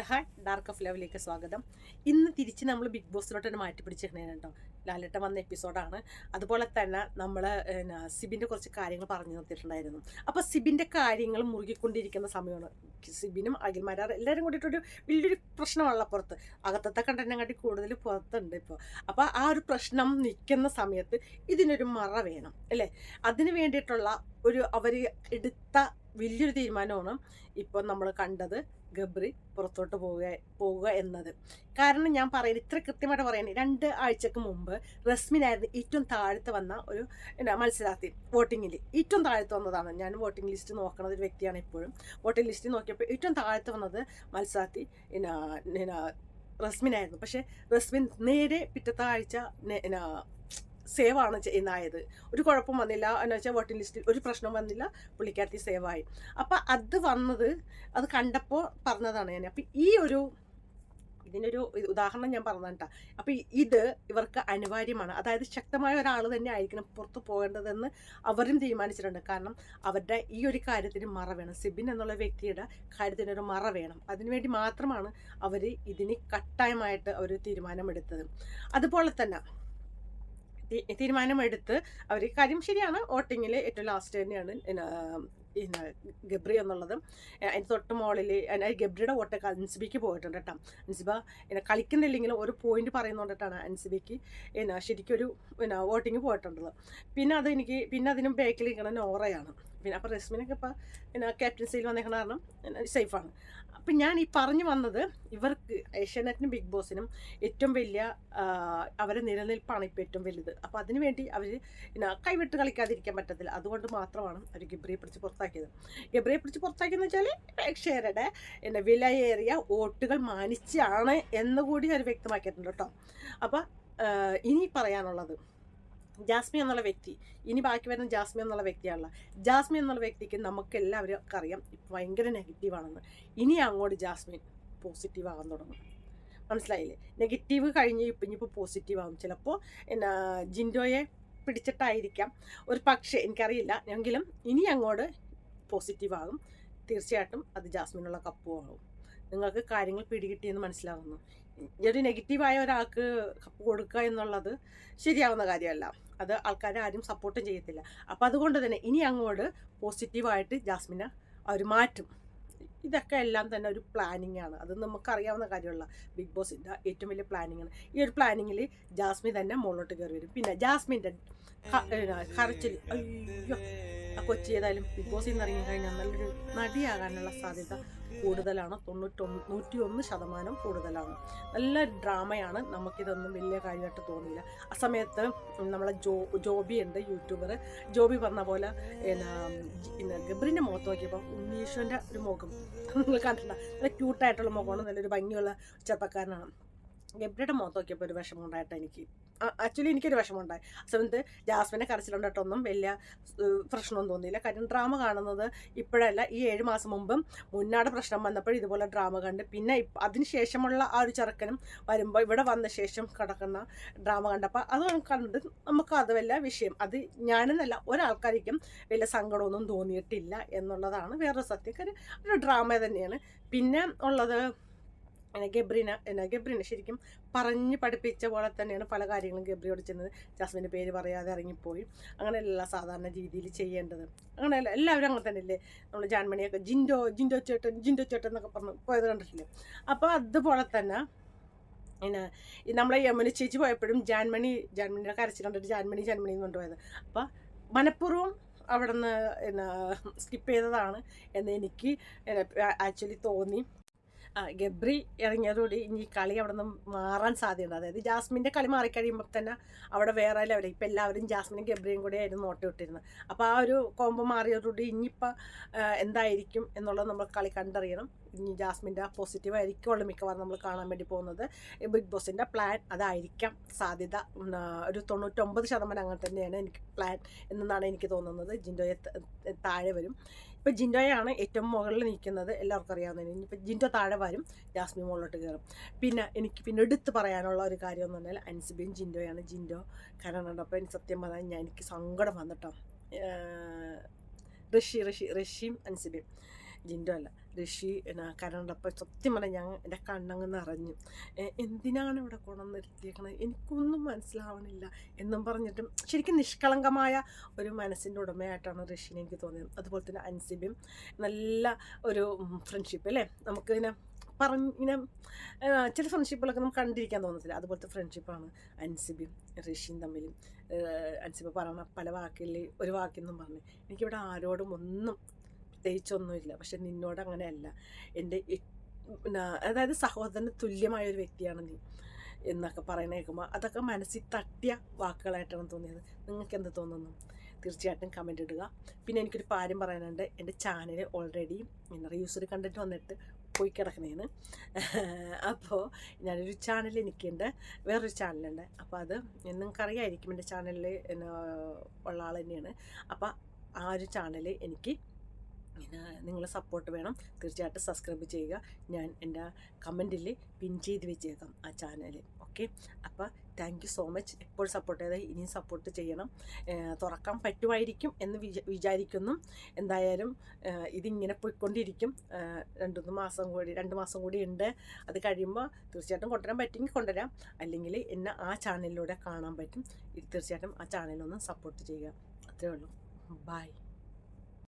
Hi dark of ലെവലിലേക്ക് സ്വാഗതം. ഇന്ന് തിരിച്ച് നമ്മൾ ബിഗ് ബോസിലോട്ട് മാറ്റി പിടിച്ചിരിക്കണേ കേട്ടോ. ലാലേട്ടൻ വന്ന എപ്പിസോഡാണ് അതുപോലെ തന്നെ നമ്മൾ സിബിന്റെ കുറച്ച് കാര്യങ്ങൾ പറഞ്ഞു നിർത്തിയിട്ടുണ്ടായിരുന്നു അപ്പോൾ സിബിന്റെ കാര്യങ്ങൾ മുറുകിക്കൊണ്ടിരിക്കുന്ന സമയമാണ്. സിബിനും അഖിൽമാരാർ എല്ലാവരും കൂടിയിട്ടൊരു വലിയൊരു പ്രശ്നമുള്ള പുറത്ത്. അകത്തത്തെ കണ്ടനെ കണ്ടി കൂടുതൽ പുറത്തുണ്ട് ഇപ്പോൾ അപ്പോൾ ആ ഒരു പ്രശ്നം നിൽക്കുന്ന സമയത്ത് ഇതിനൊരു മറ വേണം അല്ലേ? അതിന് വേണ്ടിയിട്ടുള്ള ഒരു അവർ എടുത്ത വലിയൊരു തീരുമാനമാണ് ഇപ്പോൾ നമ്മൾ കണ്ടത്. ഗബ്രി പുറത്തോട്ട് പോവുക പോവുക എന്നത്. കാരണം ഞാൻ പറയുന്നത് ഇത്ര കൃത്യമായിട്ട് പറയുന്നത് രണ്ട് ആഴ്ചക്ക് മുമ്പ് റസ്മിനായിരുന്നു ഏറ്റവും താഴത്ത് വന്ന ഒരു എന്താ മത്സരാർത്ഥി വോട്ടിങ്ങിൽ ഏറ്റവും താഴത്ത് വന്നതാണ്. ഞാൻ വോട്ടിംഗ് ലിസ്റ്റ് നോക്കുന്ന ഒരു വ്യക്തിയാണ് ഇപ്പോഴും. വോട്ടിംഗ് ലിസ്റ്റ് നോക്കിയപ്പോൾ ഏറ്റവും താഴത്ത് വന്നത് മത്സരാർത്ഥി റസ്മിനായിരുന്നു. പക്ഷേ റസ്മിൻ നേരെ പിറ്റത്തെ സേവ് ആണ് ചെയ്യുന്നതായത് ഒരു കുഴപ്പം വന്നില്ല. എന്ന് വെച്ചാൽ വോട്ടിംഗ് ലിസ്റ്റിൽ ഒരു പ്രശ്നം വന്നില്ല. പുള്ളിക്കാരത്തി സേവായി. അപ്പം അത് വന്നത് അത് കണ്ടപ്പോൾ പറഞ്ഞതാണ് ഞാൻ അപ്പം ഈ ഒരു ഇതിനൊരു ഇത് ഉദാഹരണം ഞാൻ പറഞ്ഞാട്ടാ അപ്പം ഇത് ഇവർക്ക് അനിവാര്യമാണ്. അതായത് ശക്തമായ ഒരാൾ തന്നെ ആയിരിക്കണം പുറത്ത് പോകേണ്ടതെന്ന് അവരും തീരുമാനിച്ചിട്ടുണ്ട്. കാരണം അവരുടെ ഈ ഒരു കാര്യത്തിന് മറ വേണം. സിബിൻ എന്നുള്ള വ്യക്തിയുടെ കാര്യത്തിന് ഒരു മറ വേണം. അതിനുവേണ്ടി മാത്രമാണ് അവർ ഇതിന് കട്ടായമായിട്ട് അവർ തീരുമാനമെടുത്തത്. അതുപോലെ തന്നെ തീരുമാനമെടുത്ത് അവർ കാര്യം ശരിയാണ്. വോട്ടിങ്ങിൽ ഏറ്റവും ലാസ്റ്റ് തന്നെയാണ്. ഗബ്രി എന്നുള്ളത്. അതിന് തൊട്ട് മോളിൽ ഗബ്രിയുടെ വോട്ടൊക്കെ അൻസിബിക്ക് പോയിട്ടുണ്ട് കേട്ടോ. അൻസിബ പിന്നെ കളിക്കുന്നില്ലെങ്കിലും ഒരു പോയിന്റ് പറയുന്നതുകൊണ്ടിട്ടാണ് അൻസിബിക്ക് പിന്നെ ശരിക്കും ഒരു പിന്നെ വോട്ടിങ് പോയിട്ടുള്ളത്. പിന്നെ അത് എനിക്ക് പിന്നെ അതിനും ബാക്കിൽ നിൽക്കുന്ന നോറയാണ്. പിന്നെ അപ്പോൾ റസ്മിനൊക്കെ ഇപ്പോൾ പിന്നെ ക്യാപ്റ്റൻസിയിൽ വന്നേക്കണ കാരണം സേഫാണ് അപ്പം ഞാൻ ഈ പറഞ്ഞു വന്നത് ഇവർക്ക് ഏഷ്യാനെറ്റിനും ബിഗ് ബോസിനും ഏറ്റവും വലിയ അവരെ നിലനിൽപ്പാണ് ഇപ്പോൾ ഏറ്റവും വലുത്. അപ്പോൾ അതിനുവേണ്ടി അവർ പിന്നെ കൈവിട്ട് കളിക്കാതിരിക്കാൻ പറ്റത്തില്ല. അതുകൊണ്ട് മാത്രമാണ് അവർ ഗബ്രിയെ പിടിച്ച് പുറത്താക്കിയത്. ഗബ്രിയെ പിടിച്ച് പുറത്താക്കിയെന്ന് വെച്ചാൽ പ്രേക്ഷകരുടെ പിന്നെ വിലയേറിയ വോട്ടുകൾ മാനിച്ചാണ് എന്നുകൂടി അവർ വ്യക്തമാക്കിയിട്ടുണ്ട് കേട്ടോ. അപ്പോൾ ഇനി പറയാനുള്ളത് ജാസ്മി എന്നുള്ള വ്യക്തി ഇനി ബാക്കി വരുന്ന ജാസ്മി എന്നുള്ള വ്യക്തിയാണല്ലോ. ജാസ്മി എന്നുള്ള വ്യക്തിക്ക് നമുക്ക് എല്ലാവർക്കും അറിയാം ഭയങ്കര നെഗറ്റീവാണെന്ന് ഇനി അങ്ങോട്ട് ജാസ്മിൻ പോസിറ്റീവ് ആകാൻ തുടങ്ങും. മനസ്സിലായില്ലേ? നെഗറ്റീവ് കഴിഞ്ഞ് ഇപ്പം ഇനിയിപ്പോൾ പോസിറ്റീവ് ആകും ചിലപ്പോൾ എന്നാ ജിൻഡോയെ പിടിച്ചിട്ടായിരിക്കാം. ഒരു പക്ഷേ എനിക്കറിയില്ല. എങ്കിലും ഇനി അങ്ങോട്ട് പോസിറ്റീവ് ആകും. തീർച്ചയായിട്ടും അത് ജാസ്മിനുള്ള കപ്പും ആകും നിങ്ങൾക്ക് കാര്യങ്ങൾ പിടികിട്ടിയെന്ന് മനസ്സിലാകുന്നു ഒരു നെഗറ്റീവായ ഒരാൾക്ക് കൊടുക്കുക എന്നുള്ളത് ശരിയാവുന്ന കാര്യമല്ല. അത് ആൾക്കാരെ ആരും സപ്പോർട്ടും ചെയ്യത്തില്ല. അപ്പോൾ അതുകൊണ്ട് തന്നെ ഇനി അങ്ങോട്ട് പോസിറ്റീവായിട്ട് ജാസ്മിനെ അവർ മാറ്റും. ഇതൊക്കെ എല്ലാം തന്നെ ഒരു പ്ലാനിങ് ആണ്. അത് നമുക്കറിയാവുന്ന കാര്യമുള്ള ബിഗ് ബോസിന്റെ ഏറ്റവും വലിയ പ്ലാനിങ് ആണ്. ഈ ഒരു പ്ലാനിങ്ങിൽ ജാസ്മിൻ തന്നെ മുകളിലോട്ട് കയറി വരും. പിന്നെ ജാസ്മിന്റെ കറച്ചിൽ അയ്യോ ആ കൊച്ചി ഏതായാലും ബിഗ് ബോസിൽ നിന്ന് ഇറങ്ങി കഴിഞ്ഞാൽ നല്ലൊരു നടിയാകാനുള്ള സാധ്യത കൂടുതലാണ്. തൊണ്ണൂറ്റൊന്ന് നൂറ്റി ഒന്ന് ശതമാനം കൂടുതലാണ്. നല്ല ഡ്രാമയാണ്. നമുക്കിതൊന്നും വലിയ കാര്യമായിട്ട് തോന്നില്ല. ആ സമയത്ത് നമ്മളെ ജോ ജോബി ഉണ്ട് യൂട്യൂബർ ജോബി പറഞ്ഞ പോലെ പിന്നെ ഗബ്രിന്റെ മുഖത്ത് നോക്കിയപ്പോൾ ഉണ്ണീശ്വന്റെ ഒരു മുഖം നിങ്ങൾ കണ്ടിട്ടുണ്ട്? നല്ല ക്യൂട്ടായിട്ടുള്ള മുഖമാണ്. നല്ലൊരു ഭംഗിയുള്ള ചെറുപ്പക്കാരനാണ്. ഗബ്രിയുടെ മുഖത്ത് നോക്കിയപ്പോൾ ഒരു വിഷമം ഉണ്ടായിട്ട് എനിക്ക്. ആക്ച്വലി എനിക്കൊരു വിഷമം ഉണ്ടായി ആ സമയത്ത് ജാസ്മിനെ കരച്ചിലുണ്ടായിട്ടൊന്നും വലിയ പ്രശ്നമൊന്നും തോന്നിയില്ല. കാര്യം ഡ്രാമ കാണുന്നത് ഇപ്പോഴല്ല ഈ ഏഴ് മാസം മുമ്പ് മുന്നാട് പ്രശ്നം വന്നപ്പോൾ ഇതുപോലെ ഡ്രാമ കണ്ട്. പിന്നെ അതിന് ശേഷമുള്ള ആ ഒരു ചെറുക്കനും വരുമ്പോൾ ഇവിടെ വന്ന ശേഷം കിടക്കുന്ന ഡ്രാമ കണ്ടപ്പോൾ അത് കണ്ട് നമുക്ക് അത് വല്ല വിഷയം. അത് ഞാനെന്നല്ല ഒരാൾക്കാർക്കും വലിയ സങ്കടമൊന്നും തോന്നിയിട്ടില്ല എന്നുള്ളതാണ് വേറൊരു സത്യം. കാര്യം ഒരു ഡ്രാമ തന്നെയാണ്. പിന്നെ ഉള്ളത് ഗബ്രീന എന്നാ ഗബ്രീന ശരിക്കും പറഞ്ഞ് പഠിപ്പിച്ച പോലെ തന്നെയാണ് പല കാര്യങ്ങളും ഗബ്രിയോട് ചെന്നത്. ജാസ്മിന്റെ പേര് പറയാതെ ഇറങ്ങിപ്പോയി. അങ്ങനെയല്ല സാധാരണ രീതിയിൽ ചെയ്യേണ്ടത്. അങ്ങനെയല്ല എല്ലാവരും അങ്ങനെ തന്നെയല്ലേ? നമ്മൾ ജാൻമണിയൊക്കെ ജിൻഡോ ജിൻഡോ ചേട്ടൻ ജിൻഡോ ചേട്ടൻ എന്നൊക്കെ പറഞ്ഞ് പോയത് കണ്ടിട്ടില്ലേ? അപ്പോൾ അതുപോലെ തന്നെ പിന്നെ നമ്മളെ യമുന ചേച്ചി പോയപ്പോഴും ജാൻമണി ജാൻമണിയുടെ കരച്ചിൽ കണ്ടിട്ട് ജാൻമണി ജാൻമണി എന്ന് കൊണ്ടുപോയത് അപ്പോൾ മനഃപൂർവം അവിടെ നിന്ന് സ്കിപ്പ് ചെയ്തതാണ് എന്ന് എനിക്ക് ആക്ച്വലി തോന്നി. ഗബ്രി ഇറങ്ങിയതോടെ ഇനി കളി അവിടെ നിന്ന് മാറാൻ സാധ്യതയുണ്ട്. അതായത് ജാസ്മിന്റെ കളി മാറിക്കഴിയുമ്പോൾ തന്നെ അവിടെ വേറെ ലെവലിൽ ഇപ്പം എല്ലാവരും ജാസ്മിനും ഗബ്രിയും കൂടെ ആയിരുന്നു നോട്ട് വിട്ടിരുന്നത് അപ്പോൾ ആ ഒരു കോമ്പോ മാറിയതോടെ ഇനിയിപ്പോൾ എന്തായിരിക്കും എന്നുള്ളത് നമ്മൾ കളി കണ്ടറിയണം. ഇനി ജാസ്മിന്റെ പോസിറ്റീവ് ആയിരിക്കുമല്ലോ മിക്കവാറും നമ്മൾ കാണാൻ വേണ്ടി പോകുന്നത്. ബിഗ് ബോസിന്റെ പ്ലാൻ അതായിരിക്കാം. സാധ്യത ഒരു തൊണ്ണൂറ്റൊമ്പത് ശതമാനം അങ്ങനെ തന്നെയാണ് എനിക്ക് പ്ലാൻ എന്നാണ് എനിക്ക് തോന്നുന്നത്. ജിൻഡോയെ താഴെ വരും. ഇപ്പോൾ ജിൻഡോയാണ് ഏറ്റവും മുകളിൽ നിൽക്കുന്നത്. എല്ലാവർക്കും അറിയാവുന്നതിന് ഇനിയിപ്പോൾ ജിൻഡോ താഴെ വരും ജാസ്മിൻ മുകളിലോട്ട് കയറും. പിന്നെ എനിക്ക് പിന്നെ എടുത്ത് പറയാനുള്ള ഒരു കാര്യം എന്ന് പറഞ്ഞാൽ അൻസിബിയും ജിൻഡോയാണ്. ജിൻഡോ കാരണം കണ്ടപ്പോൾ എനിക്ക് സത്യം പറഞ്ഞാൽ ഞാൻ എനിക്ക് സങ്കടം വന്നിട്ടോ ഋഷി ഋഷി ഋഷിയും അൻസിബിയും. ജിൻഡോ അല്ല. ഋഷി എന്നാ കരണ്ടപ്പോൾ സത്യം പറഞ്ഞാൽ ഞാൻ എന്റെ കണ്ണങ്ങ് നിറഞ്ഞു. എന്തിനാണ് ഇവിടെ കൊണ്ടുവന്നിരുത്തിയേക്കണത് എനിക്കൊന്നും മനസ്സിലാവണില്ല എന്നും പറഞ്ഞിട്ടും ശരിക്കും നിഷ്കളങ്കമായ ഒരു മനസ്സിന്റെ ഉടമയായിട്ടാണ് ഋഷിനെ എനിക്ക് തോന്നിയത്. അതുപോലെ തന്നെ അൻസിബിയും നല്ല ഒരു ഫ്രണ്ട്ഷിപ്പ് അല്ലേ? നമുക്ക് ഇങ്ങനെ പറഞ്ഞ് ഇങ്ങനെ ചില ഫ്രണ്ട്ഷിപ്പുകളൊക്കെ നമുക്ക് കണ്ടിരിക്കാൻ തോന്നത്തില്ല. അതുപോലത്തെ ഫ്രണ്ട്ഷിപ്പാണ് അൻസിബിയും ഋഷിയും തമ്മിലും. അൻസിബ് പറയുന്ന പല വാക്കിൽ ഒരു വാക്കിൽ നിന്നും പറഞ്ഞു. എനിക്കിവിടെ ആരോടും ഒന്നും പ്രത്യേകിച്ചൊന്നുമില്ല. പക്ഷെ നിന്നോട് അങ്ങനെയല്ല എന്റെ അതായത് സഹോദരന് തുല്യമായ ഒരു വ്യക്തിയാണ് നീ എന്നൊക്കെ പറയുന്ന കേൾക്കുമ്പോൾ അതൊക്കെ മനസ്സിൽ തട്ടിയ വാക്കുകളായിട്ടാണ് തോന്നിയത്. നിങ്ങൾക്ക് എന്ത് തോന്നുന്നു? തീർച്ചയായിട്ടും കമന്റ് ഇടുക. പിന്നെ എനിക്കൊരു കാര്യം പറയാനുണ്ട്. എന്റെ ചാനൽ ഓൾറെഡി ഇന്നർ യൂസർ കണ്ടിട്ട് വന്നിട്ട് പോയി കിടക്കണേന്ന് അപ്പോൾ ഞാനൊരു ചാനൽ എനിക്കുണ്ട്. വേറൊരു ചാനലുണ്ട് അപ്പോൾ അത് നിങ്ങൾക്കറിയായിരിക്കും എന്റെ ചാനലിൽ ഉള്ള ആൾ തന്നെയാണ്. അപ്പോൾ ആ ഒരു ചാനൽ എനിക്ക് നിങ്ങൾ സപ്പോർട്ട് വേണം. തീർച്ചയായിട്ടും സബ്സ്ക്രൈബ് ചെയ്യുക. ഞാൻ എന്റെ കമന്റിൽ പിൻ ചെയ്ത് വെച്ചേക്കാം ആ ചാനൽ ഓക്കെ അപ്പോൾ താങ്ക് യു സോ മച്ച് എപ്പോഴും സപ്പോർട്ട് ചെയ്താൽ ഇനിയും സപ്പോർട്ട് ചെയ്യണം. തുറക്കാൻ പറ്റുമായിരിക്കും എന്ന് വിചാ വിചാരിക്കുന്നു. എന്തായാലും ഇതിങ്ങനെ പോയിക്കൊണ്ടിരിക്കും. രണ്ടു രണ്ട് മൂന്ന് മാസം കൂടി രണ്ട് മാസം കൂടി ഉണ്ട്. അത് കഴിയുമ്പോൾ തീർച്ചയായിട്ടും കൊണ്ടുവരാൻ പറ്റുമെങ്കിൽ കൊണ്ടുവരാം. അല്ലെങ്കിൽ എന്നെ ആ ചാനലിലൂടെ കാണാൻ പറ്റും. തീർച്ചയായിട്ടും ആ ചാനലൊന്ന് സപ്പോർട്ട് ചെയ്യുക. അത്രേ ഉള്ളൂ. ബൈ